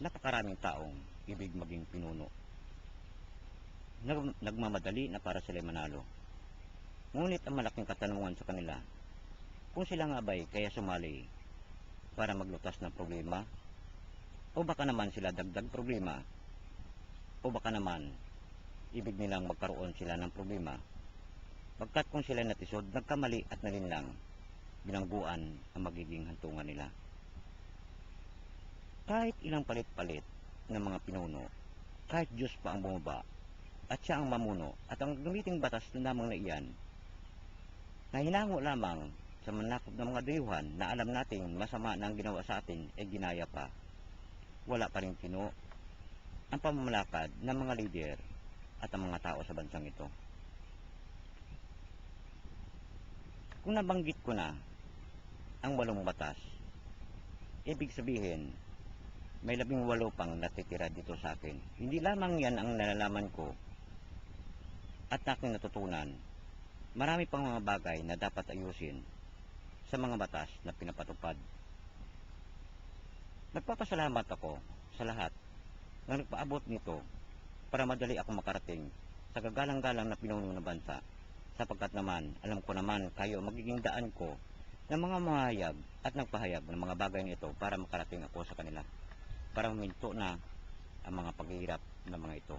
napakaraming taong ibig maging pinuno. Nag- nagmamadali na para sila manalo. Ngunit ang malaking katanungan sa kanila, kung sila nga ba'y kaya sumali para maglutas ng problema, o baka naman sila dagdag problema, o baka naman ibig nilang magkaroon sila ng problema, pagkat kung sila natisod, nagkamali at nalinlang, binangguan ang magiging hantungan nila. Kahit ilang palit-palit ng mga pinuno, kahit Diyos pa ang bumaba, at siya ang mamuno, at ang gamiting batas na lamang na iyan, na hinango lamang sa manakop ng mga dayuhan na alam nating masama na ang ginawa sa atin ay ginaya pa. Wala pa rin pino ang pamamalakad ng mga leader at ang mga tao sa bansang ito. Kung nabanggit ko na ang walong batas, ibig sabihin, may labing walo pang natitira dito sa akin. Hindi lamang yan ang nalalaman ko at aking natutunan. Marami pang mga bagay na dapat ayusin sa mga batas na pinapatupad. Nagpapasalamat ako sa lahat na nagpaabot nito para madali ako makarating sa gagalang-galang na pinuno ng bansa sapagkat naman alam ko naman kayo magiging daan ko ng mga mahayag at nagpahayag ng mga bagay nito para makarating ako sa kanila para huminto na ang mga paghihirap ng mga ito.